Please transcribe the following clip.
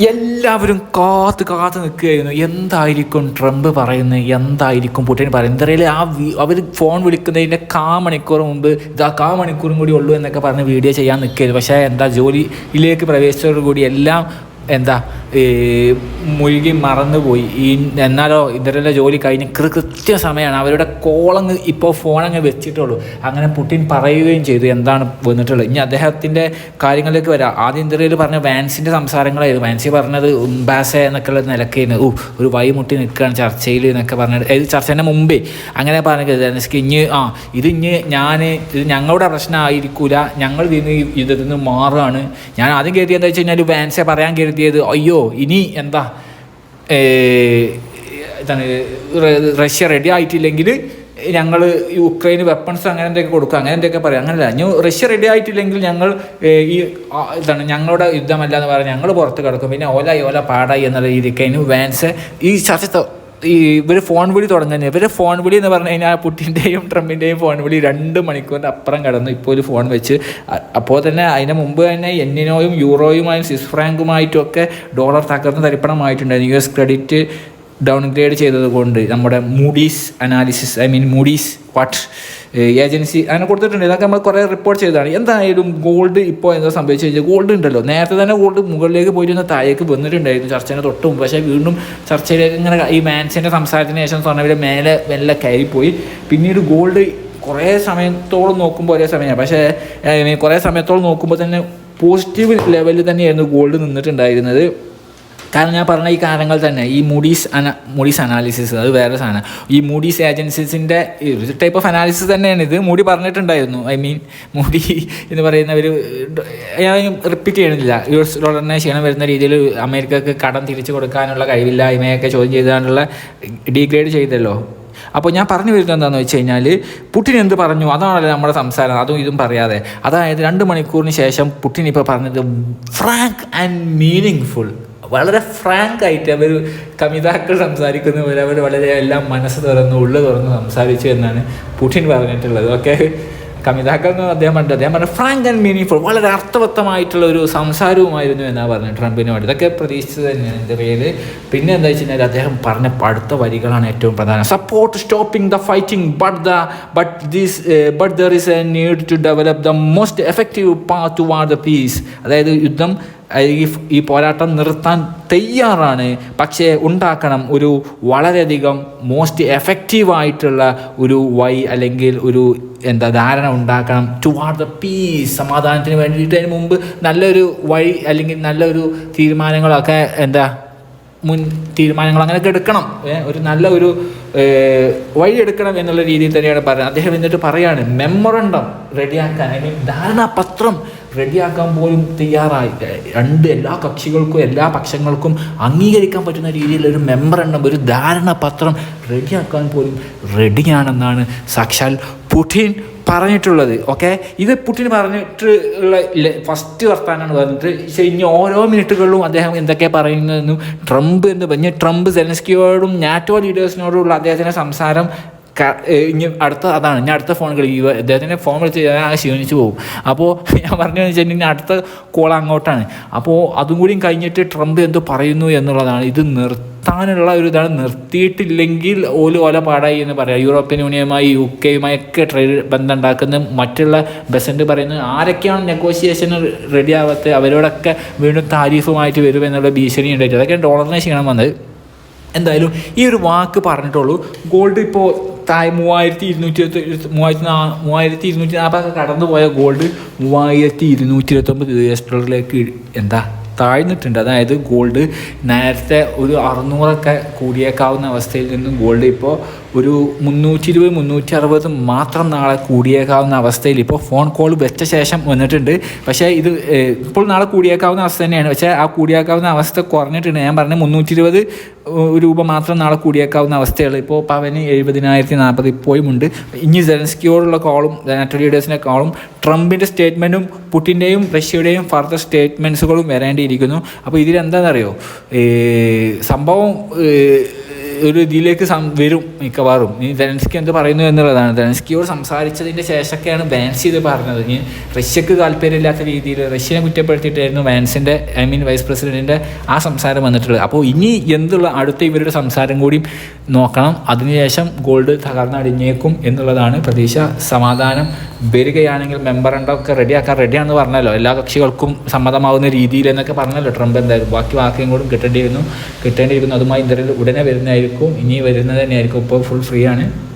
എല്ലാവരും കാത്ത് കാത്ത് നിൽക്കുകയായിരുന്നു. എന്തായിരിക്കും ട്രംപ് പറയുന്നത്? എന്തായിരിക്കും പുടിൻ പറയുന്നത്? എന്തറിയില്ല ആ അവർ ഫോൺ വിളിക്കുന്നതിന്റെ കാ മണിക്കൂർ മുമ്പ് ഇതാ കാ മണിക്കൂറും കൂടി ഉള്ളൂ എന്നൊക്കെ പറഞ്ഞ് വീഡിയോ ചെയ്യാൻ നിൽക്കുകയായിരുന്നു. പക്ഷേ എന്താ ജോലിയിലേക്ക് പ്രവേശിച്ചതോടുകൂടി എല്ലാം എന്താ മുഴുകി മറന്നുപോയി. ഈ എന്നാലോ ഇവരുടെ ജോലി കഴിഞ്ഞ് കൃത്യ സമയമാണ് അവരുടെ കോളങ്ങ് ഇപ്പോൾ ഫോണങ്ങ് വെച്ചിട്ടുള്ളൂ. അങ്ങനെ പുട്ടിൻ പറയുകയും ചെയ്തു എന്താണ് വന്നിട്ടുള്ളത്. ഇനി അദ്ദേഹത്തിന്റെ കാര്യങ്ങളിലേക്ക് വരാം. ആദ്യം ഇന്ത്യയിൽ പറഞ്ഞ വാൻസിന്റെ സംസാരങ്ങളായിരുന്നു. വാൻസി പറഞ്ഞത് ഉംബാസ എന്നൊക്കെയുള്ള നിലക്കായിരുന്നു ഓ ഒരു വൈ മുട്ടി നിൽക്കുകയാണ് ചർച്ചയിൽ എന്നൊക്കെ പറഞ്ഞിട്ട് ഇത് ചർച്ചേന്റെ മുമ്പേ അങ്ങനെ പറഞ്ഞു ഇഞ്ഞ് ആ ഇത് ഇഞ്ഞ് ഞാൻ ഇത് ഞങ്ങളുടെ പ്രശ്നമായിരിക്കൂല. ഞങ്ങൾ ഇതിന് യുദ്ധത്തിൽ നിന്ന് മാറുകയാണ്. ഞാൻ ആദ്യം കരുതിയത് എന്താ വെച്ച് കഴിഞ്ഞാൽ വാൻസെ പറയാൻ കരുതിയത് അയ്യോ ഇനി എന്താ എന്താണ് റഷ്യ റെഡി ആയിട്ടില്ലെങ്കിൽ ഞങ്ങൾ യുക്രൈന് വെപ്പൺസ് അങ്ങനെ എന്തൊക്കെ കൊടുക്കുക അങ്ങനെ എന്തൊക്കെ പറയാം അങ്ങനെയല്ല. ഇനി റഷ്യ റെഡി ആയിട്ടില്ലെങ്കിൽ ഞങ്ങൾ ഈ ഇതാണ് ഞങ്ങളുടെ യുദ്ധമല്ല എന്ന് പറഞ്ഞാൽ ഞങ്ങൾ പുറത്ത് കിടക്കും. പിന്നെ ഓല ഓല പാടായി എന്നുള്ള രീതിക്ക് അതിന് വാൻസ് ഈ ചർച്ച ഈ ഇവർ ഫോൺ വിളി തുടങ്ങുന്നത് ഇവർ ഫോൺ വിളി എന്ന് പറഞ്ഞു കഴിഞ്ഞാൽ പുട്ടിന്റെയും ട്രംപിന്റെയും ഫോൺ വിളി രണ്ട് മണിക്കൂറിന്റെ അപ്പുറം കടന്നു ഇപ്പോൾ ഒരു ഫോൺ വെച്ച്. അപ്പോൾ തന്നെ അതിന് മുമ്പ് തന്നെ എന്നിനോയും യൂറോയുമായും സ്വിസ് ഫ്രാങ്കുമായിട്ടും ഒക്കെ ഡോളർ തകർന്ന് തരിപ്പണമായിട്ടുണ്ടായിരുന്നു. യു എസ് ക്രെഡിറ്റ് ഡൗൺഗ്രേഡ് ചെയ്തതുകൊണ്ട് നമ്മുടെ Moody's analysis I mean Moody's what agency അങ്ങനെ കൊടുത്തിട്ടുണ്ട്. ഇതൊക്കെ നമ്മൾ കുറേ റിപ്പോർട്ട് ചെയ്തതാണ്. എന്തായാലും ഗോൾഡ് ഇപ്പോൾ എന്താ സംഭവിച്ചു കഴിഞ്ഞാൽ ഗോൾഡ് ഉണ്ടല്ലോ. നേരത്തെ തന്നെ ഗോൾഡ് മുകളിലേക്ക് പോയിരുന്ന താഴേക്ക് വന്നിട്ടുണ്ടായിരുന്നു ചർച്ചേനെ തൊട്ട് മുമ്പ്. പക്ഷേ വീണ്ടും ചർച്ചയിലേക്ക് ഇങ്ങനെ ഈ മാൻസിന്റെ സംസാരത്തിന് ശേഷം സ്വർണവില മേലെ മെല്ലെ കയറിപ്പോയി. പിന്നീട് ഗോൾഡ് കുറേ സമയത്തോളം നോക്കുമ്പോൾ ഒരേ സമയമാണ്. പക്ഷേ കുറേ സമയത്തോളം നോക്കുമ്പോൾ തന്നെ പോസിറ്റീവ് ലെവലിൽ തന്നെയായിരുന്നു ഗോൾഡ് നിന്നിട്ടുണ്ടായിരുന്നത്. കാരണം ഞാൻ പറഞ്ഞ ഈ കാരണങ്ങൾ തന്നെ ഈ മൂഡീസ് അന മൂഡീസ് അനാലിസിസ് അത് വേറെ സാധനം. ഈ മൂഡീസ് ഏജൻസീസിന്റെ ഒരു ടൈപ്പ് ഓഫ് അനാലിസിസ് തന്നെയാണ് ഇത്. മൂടി പറഞ്ഞിട്ടുണ്ടായിരുന്നു. ഐ മീൻ മൂഡി എന്ന് പറയുന്ന ഒരു ഞാൻ റിപ്പീറ്റ് ചെയ്യണില്ല യു എസ് ഡോളറിനെ ക്ഷീണം വരുന്ന രീതിയിൽ അമേരിക്കക്ക് കടം തിരിച്ചു കൊടുക്കാനുള്ള കഴിവില്ലായ്മയൊക്കെ ചോദ്യം ചെയ്താനുള്ള ഡീഗ്രേഡ് ചെയ്തല്ലോ. അപ്പോൾ ഞാൻ പറഞ്ഞു വരുന്നത് എന്താണെന്ന് വെച്ച് കഴിഞ്ഞാൽ പുട്ടിൻ എന്ത് പറഞ്ഞു? അതാണല്ലോ നമ്മുടെ സംസാരം. അതും ഇതും പറയാതെ. അതായത് രണ്ട് മണിക്കൂറിന് ശേഷം പുട്ടിൻ ഇപ്പോൾ പറഞ്ഞത് ഫ്രാങ്ക് ആൻഡ് മീനിങ് ഫുൾ വളരെ ഫ്രാങ്ക് ആയിട്ട് അവർ കവിതാക്കൾ സംസാരിക്കുന്ന പോലെ അവർ വളരെ എല്ലാം മനസ്സ് തുറന്ന് ഉള്ളു തുറന്ന് സംസാരിച്ചു എന്നാണ് പുടിൻ പറഞ്ഞിട്ടുള്ളത്. ഓക്കെ? കവിതാക്കൾ എന്ന് അദ്ദേഹം പറഞ്ഞത് അദ്ദേഹം പറഞ്ഞു ഫ്രാങ്ക് ആൻഡ് മീനിങ് ഫുൾ വളരെ അർത്ഥവത്തമായിട്ടുള്ള ഒരു സംസാരവുമായിരുന്നു എന്നാണ് പറഞ്ഞത് ട്രംപിന് വേണ്ടി ഇതൊക്കെ പ്രതീക്ഷിച്ചത് തന്നെയാണ് എന്റെ പേര് പിന്നെ എന്താ വെച്ച് കഴിഞ്ഞാൽ അദ്ദേഹം പറഞ്ഞ പടുത്ത വരികളാണ് ഏറ്റവും പ്രധാനം. Support stopping the fighting but the but these but there is a need to develop the most effective path to war the peace അതായത് യുദ്ധം ഈ ഈ പോരാട്ടം നിർത്താൻ തയ്യാറാണ്. പക്ഷേ ഉണ്ടാക്കണം ഒരു വളരെയധികം മോസ്റ്റ് എഫക്റ്റീവായിട്ടുള്ള ഒരു വൈ അല്ലെങ്കിൽ ഒരു എന്താ ധാരണ ഉണ്ടാക്കണം ടുവാർഡ് ദ പീസ് സമാധാനത്തിന് വേണ്ടിയിട്ട് അതിന് മുമ്പ് നല്ലൊരു വഴി അല്ലെങ്കിൽ നല്ലൊരു തീരുമാനങ്ങളൊക്കെ എന്താ മുൻ തീരുമാനങ്ങൾ അങ്ങനെയൊക്കെ എടുക്കണം. ഒരു നല്ല ഒരു വഴിയെടുക്കണം എന്നുള്ള രീതിയിൽ തന്നെയാണ് പറയുന്നത്. അദ്ദേഹം എന്നിട്ട് പറയാണ് മെമ്മറണ്ടം റെഡിയാക്കാൻ ഐ മീൻ ധാരണാപത്രം റെഡിയാക്കാൻ പോലും തയ്യാറായി. രണ്ട് എല്ലാ കക്ഷികൾക്കും എല്ലാ പക്ഷങ്ങൾക്കും അംഗീകരിക്കാൻ പറ്റുന്ന രീതിയിൽ ഒരു മെമ്മറണ്ടം ഒരു ധാരണാപത്രം റെഡിയാക്കാൻ പോലും റെഡിയാണെന്നാണ് സാക്ഷാൽ പുടിൻ പറഞ്ഞിട്ടുള്ളത് ഓക്കെ ഇത് പുടിൻ പറഞ്ഞിട്ട് ഉള്ള ഫസ്റ്റ് വർത്താനാണ് പറഞ്ഞിട്ട് പക്ഷേ ഇനി ഓരോ മിനിറ്റുകളിലും അദ്ദേഹം എന്തൊക്കെ പറയുന്നതെന്നും ട്രംപ് എന്ന് പറഞ്ഞ് ട്രംപ് സെലൻസ്കിയോടും നാറ്റോ ലീഡേഴ്സിനോടുള്ള അദ്ദേഹത്തിന്റെ സംസാരം ഇനി അടുത്ത അതാണ്. ഇനി അടുത്ത ഫോൺ കളി. അദ്ദേഹത്തിന്റെ ഫോൺ വിളിച്ച് ഞാൻ ആകെ ക്ഷീണിച്ച് പോകും. അപ്പോൾ ഞാൻ പറഞ്ഞു വെച്ചിട്ടുണ്ടെങ്കിൽ അടുത്ത കോൾ അങ്ങോട്ടാണ്. അപ്പോൾ അതും കൂടിയും കഴിഞ്ഞിട്ട് ട്രംപ് എന്ത് പറയുന്നു എന്നുള്ളതാണ്. ഇത് നിർത്താനുള്ള ഒരു ഇതാണ്. നിർത്തിയിട്ടില്ലെങ്കിൽ ഓൽ ഓല പാടായി എന്ന് പറയാം. യൂറോപ്യൻ യൂണിയനുമായി യു കെയുമായി ഒക്കെ ട്രേഡ് ബന്ധം ഉണ്ടാക്കുന്ന മറ്റുള്ള ബസന്റ് പറയുന്നത് ആരൊക്കെയാണ് നെഗോസിയേഷന് റെഡി ആവാത്തത് അവരോടൊക്കെ വീണ്ടും താരീഫുമായിട്ട് വരും എന്നുള്ള ഭീഷണി ഉണ്ടായിട്ട്. അതൊക്കെ ഡോളറിനെ ക്ഷീണം വന്നത്. എന്തായാലും ഈ ഒരു വാക്ക് പറഞ്ഞിട്ടുള്ളൂ. ഗോൾഡ് ഇപ്പോൾ താഴെ മൂവായിരത്തി ഇരുന്നൂറ്റി ഇരുപത്തി മൂവായിരത്തി നാ മൂവായിരത്തി ഇരുന്നൂറ്റി നാൽപ്പതൊക്കെ കടന്നു പോയ ഗോൾഡ് മൂവായിരത്തി ഇരുന്നൂറ്റി ഇരുപത്തൊമ്പത് യു എസ് ഡോളറിലേക്ക് എന്താ? താഴ്ന്നിട്ടുണ്ട്. അതായത് ഗോൾഡ് നേരത്തെ ഒരു അറുന്നൂറൊക്കെ കൂടിയേക്കാവുന്ന അവസ്ഥയിൽ നിന്നും ഗോൾഡ് ഇപ്പോൾ ഒരു മുന്നൂറ്റി ഇരുപത് മുന്നൂറ്റി അറുപത് മാത്രം നാളെ കൂടിയേക്കാവുന്ന അവസ്ഥയിൽ ഇപ്പോൾ ഫോൺ കോൾ വെച്ച ശേഷം വന്നിട്ടുണ്ട്. പക്ഷേ ഇത് ഇപ്പോൾ നാളെ കൂടിയേക്കാവുന്ന അവസ്ഥ തന്നെയാണ്. പക്ഷേ ആ കൂടിയേക്കാവുന്ന അവസ്ഥ കുറഞ്ഞിട്ടുണ്ട്. ഞാൻ പറഞ്ഞ മുന്നൂറ്റി ഇരുപത് രൂപ മാത്രം നാളെ കൂടിയേക്കാവുന്ന അവസ്ഥയുള്ളൂ ഇപ്പോൾ പവന് എഴുപതിനായിരത്തി നാൽപ്പത് ഇപ്പോഴും ഉണ്ട്. ഇനി ജെലൻസ്കിയോടുള്ള കോളും നാറ്റോ ലീഡേഴ്സിന്റെ കോളും ട്രംപിന്റെ സ്റ്റേറ്റ്മെന്റും പുട്ടിന്റെയും റഷ്യയുടെയും ഫർദർ സ്റ്റേറ്റ്മെന്റ്സുകളും വരേണ്ടിയിരിക്കുന്നു. അപ്പോൾ ഇതിലെന്താണെന്നറിയോ? സംഭവം ഒരു ഇതിലേക്ക് വരും മിക്കവാറും. ഇനി ധനസ്കി എന്ത് പറയുന്നു എന്നുള്ളതാണ്. ധനസ്കിയോട് സംസാരിച്ചതിന്റെ ശേഷമൊക്കെയാണ് ബാൻസ് ചെയ്ത് പറഞ്ഞത്. ഇനി റഷ്യക്ക് താല്പര്യമില്ലാത്ത രീതിയിൽ റഷ്യനെ കുറ്റപ്പെടുത്തിയിട്ടായിരുന്നു വാൻസിന്റെ ഐ മീൻ വൈസ് പ്രസിഡന്റിന്റെ ആ സംസാരം വന്നിട്ടുള്ളത്. അപ്പോൾ ഇനി എന്തുള്ള അടുത്ത ഇവരുടെ സംസാരം കൂടി നോക്കണം. അതിനുശേഷം ഗോൾഡ് തകർന്നടിഞ്ഞേക്കും എന്നുള്ളതാണ് പ്രതീക്ഷ. സമാധാനം വരികയാണെങ്കിൽ മെമ്പറണ്ടൊക്കെ റെഡിയാക്കാൻ റെഡിയാണെന്ന് പറഞ്ഞല്ലോ. എല്ലാ കക്ഷികൾക്കും സമ്മതമാവുന്ന രീതിയിൽ എന്നൊക്കെ പറഞ്ഞല്ലോ. ട്രംപ് എന്തായാലും ബാക്കി വാക്കിയും കൂടും കിട്ടേണ്ടിയിരുന്നു. കിട്ടേണ്ടിയിരുന്നു. അതുമായി ഇന്ത്യയിൽ ഉടനെ വരുന്നതായിരിക്കും. ഇനി വരുന്നത് തന്നെയായിരിക്കും. ഇപ്പോൾ ഫുൾ ഫ്രീ ആണ്.